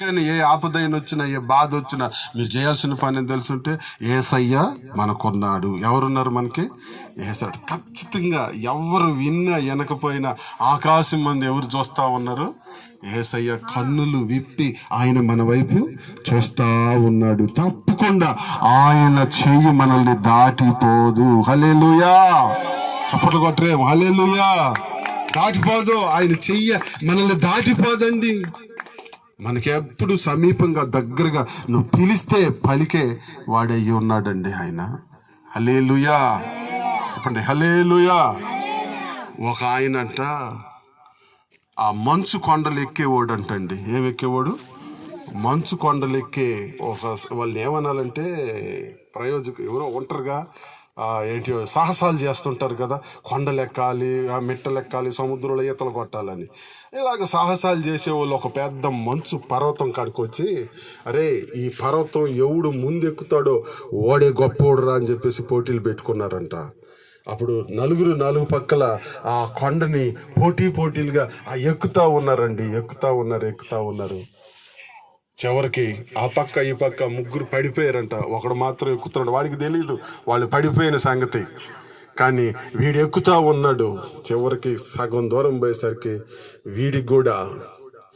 కానీ ఏ ఆపదైన వచ్చినా ఏ బాధ వచ్చినా మీరు చేయాల్సిన పని ఏం తెలుసుంటే ఏసయ్య మనకున్నాడు. ఎవరున్నారు మనకి? ఏసాడు ఖచ్చితంగా ఎవరు విన్నా వెనకపోయినా ఆకాశం మంది ఎవరు చూస్తా ఉన్నారు? ఏసయ్య కన్నులు విప్పి ఆయన మన వైపు చూస్తా ఉన్నాడు. తప్పకుండా ఆయన చెయ్యి మనల్ని దాటిపోదు. హలేలుయా చప్పట్లు కొట్టరే. హలేలుయా దాటిపోదు. ఆయన చెయ్య మనల్ని దాటిపోదండి. మనకి ఎప్పుడు సమీపంగా దగ్గరగా నువ్వు పిలిస్తే పలికే వాడయ్యి ఉన్నాడండి ఆయన. హలేలుయా చెప్పండి హలేలుయా ఒక ఆయన అంట ఆ మంచు కొండలు ఎక్కేవాడు అంటండి ఏం ఎక్కేవాడు? మంచు కొండలు ఎక్కే ఒక వాళ్ళు ఏమనాలంటే ప్రయోజకు ఎవరో ఒంటరిగా ఏంటి సాహసాలు చేస్తుంటారు కదా. కొండలు ఎక్కాలి ఆ మెట్టలు ఎక్కాలి సముద్రంలో ఈతలు కొట్టాలని. ఇలాగ సాహసాలు చేసే వాళ్ళు ఒక పెద్ద మంచు పర్వతం కడుకొచ్చి అరే ఈ పర్వతం ఎవడు ముందు ఎక్కుతాడో ఓడే గొప్పోడురా అని చెప్పేసి పోటీలు పెట్టుకున్నారంట. అప్పుడు నలుగురు నాలుగు పక్కల ఆ కొండని పోటీ పోటీలుగా ఆ ఎక్కుతా ఉన్నారండి ఎక్కుతా ఉన్నారు ఎక్కుతా ఉన్నారు. చివరికి ఆ పక్క ఈ పక్క ముగ్గురు పడిపోయారంట. ఒకడు మాత్రం ఎక్కుతున్నాడు. వాడికి తెలియదు వాళ్ళు పడిపోయిన సంగతి. కానీ వీడు ఎక్కుతా ఉన్నాడు. చివరికి సగం దూరం పోయేసరికి వీడికి కూడా